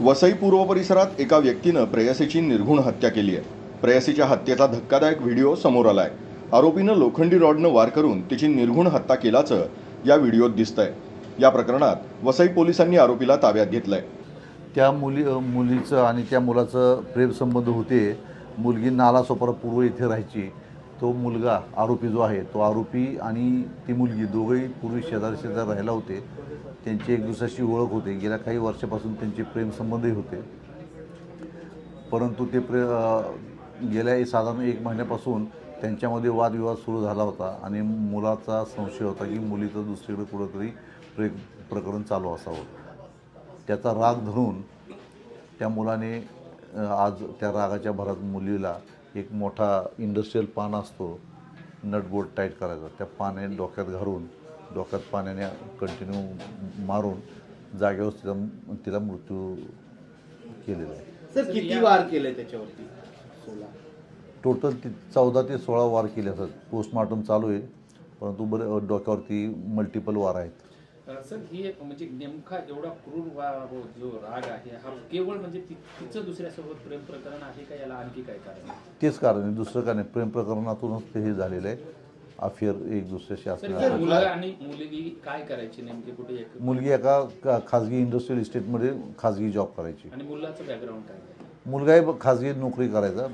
वसई पूर्व परिसरात एका व्यक्तीनं प्रेयसीची निर्घुण हत्या केली आहे. प्रेयसीच्या हत्येचा धक्कादायक व्हिडिओ समोर आलाय. आरोपीनं लोखंडी रॉडनं वार करून तिची निर्घुण हत्या केल्याचं या व्हिडिओत दिसतंय. या प्रकरणात वसई पोलिसांनी आरोपीला ताब्यात घेतलंय. त्या मुली मुलीचं आणि त्या मुलाचं प्रेमसंबंध होते. मुलगी नालासोपारा पूर्व इथे राहायची. तो मुलगा आरोपी जो आहे तो आरोपी आणि ती मुलगी दोघंही पूर्वी शेजारी शेजार राहिला होते. त्यांची एक दुसऱ्याशी ओळख होते. गेल्या काही वर्षापासून त्यांचे प्रेमसंबंधही होते. परंतु ते प्रे गेल्या साधारण एक महिन्यापासून त्यांच्यामध्ये वादविवाद सुरू झाला होता आणि मुलाचा संशय होता की मुलीचं दुसरीकडे कुठंतरी प्रेम प्रकरण चालू असावं. त्याचा राग धरून त्या मुलाने आज त्या रागाच्या भरात मुलीला एक मोठा इंडस्ट्रीयल पान असतो नटबोल्ट टाईट करायचा. त्या पाने डोक्यात घालून डोक्यात पाण्याने कंटिन्यू मारून जागेवर तिला तिला मृत्यू केलेला आहे. सर किती वार केले त्याच्यावरती? सोळा. टोटल ती चौदा ते सोळा वार केले असतात. पोस्टमॉर्टम चालू आहे परंतु बरे डोक्यावरती मल्टिपल वार आहेत. सर ही म्हणजे नेमका एवढा क्रूर वा हो जो राग आहे हा केवळ म्हणजे तिचं दुसऱ्यासोबत प्रेम प्रकरण आहे का? याला आणखी काय कारण? तेच कारण आहे. दुसरं काय नाही प्रेम प्रकरणातूनच ते हे झालेलं आहे. अफेअर एक दुसऱ्याशी असणार आणि मुलगी काय करायची नेमकी? कुठे एक मुलगी एका का- खाजगी इंडस्ट्रियल इस्टेटमध्ये खाजगी जॉब करायची. आणि मुलाचं बॅकग्राऊंड काय? मुलगाही ब- खाजगी नोकरी करायचा.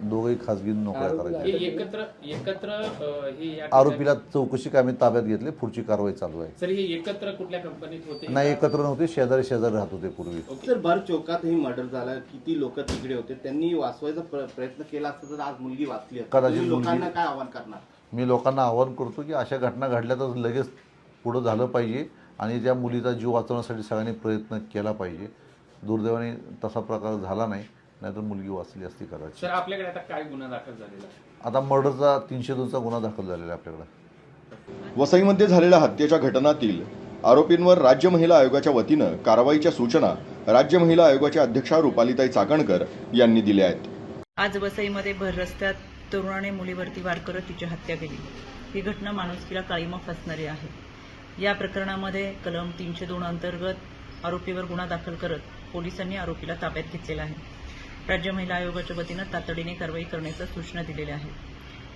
दोघंही खाजगी नोकऱ्या करायच्या. एकत्र एकत्र अ, हे या आरोपीला चौकशी कामी ताब्यात घेतले पुढची कारवाई चालू आहे. सर हे एकत्र कुठल्या कंपनीत होते? नाही एकत्र नव्हते शेजारी शेजारी राहत होते पूर्वी. सर भर चौकात ही मर्डर झाला किती लोक तिकडे होते त्यांनी वाचवायचा प्र- प्रयत्न केला असता तर आज मुलगी वाचली असती. कदाचित लोकांना काय आव्हान करणार? मी लोकांना आवाहन करतो की अशा घटना घडल्या तर लगेच पुढं झालं पाहिजे आणि त्या मुलीचा जीव वाचवण्यासाठी सगळ्यांनी प्रयत्न केला पाहिजे. दुर्दैवाने तसा प्रकार झाला नाही. नाहीतर मुलगी वाचली असती कदाचित. सर आपल्याकडे आता काय गुन्हा दाखल झालेला आहे? आता मर्डरचा तीनशे दोनचा गुन्हा दाखल झालेला आहे आपल्याकडे. वसईमध्ये झालेल्या हत्येच्या घटनातील आरोपींवर राज्य महिला आयोगाच्या वतीनं कारवाईच्या सूचना राज्य महिला आयोगाच्या अध्यक्षा रुपालीताई चाकणकर यांनी दिल्या आहेत. आज वसईमध्ये भर रस्त्यात तरुणाने मुलीवरती वार करत तिची हत्या केली. ही घटना माणुसकीला काळीमा फासणारी आहे. या प्रकरणामध्ये कलम तीनशे दोन अंतर्गत आरोपीवर गुन्हा दाखल करत पोलिसांनी आरोपीला ताब्यात घेतलेला आहे. राज्य महिला आयोगाच्या वतीनं तातडीने कारवाई करण्याच्या सूचना दिलेल्या आहेत.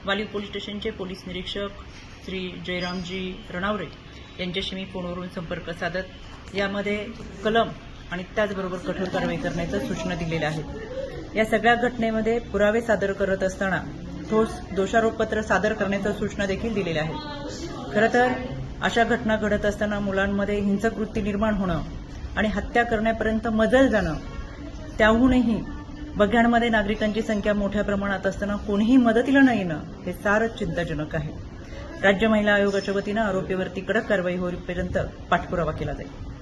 वाली पोलीस स्टेशनचे पोलीस निरीक्षक श्री जयरामजी रणावरे यांच्याशी मी फोनवरून संपर्क साधत यामध्ये कलम आणि त्याचबरोबर कठोर कारवाई करण्याच्या सूचना दिलेल्या आहेत. या सगळ्या घटनेमध्ये पुरावे सादर करत असताना ठोस दोषारोपपत्र सादर करण्याच्या सूचना देखील दिलेल्या आहेत. खरं तर अशा घटना घडत असताना मुलांमध्ये हिंसक वृत्ती निर्माण होणं आणि हत्या करण्यापर्यंत मजल जाणं त्याहूनही बघ्यांमध्ये नागरिकांची संख्या मोठ्या प्रमाणात असताना कोणीही मदतीला न येणं हे सारच चिंताजनक आहे. राज्य महिला आयोगाच्या वतीनं आरोपीवरती कडक कारवाई होईपर्यंत पाठपुरावा केला जाईल.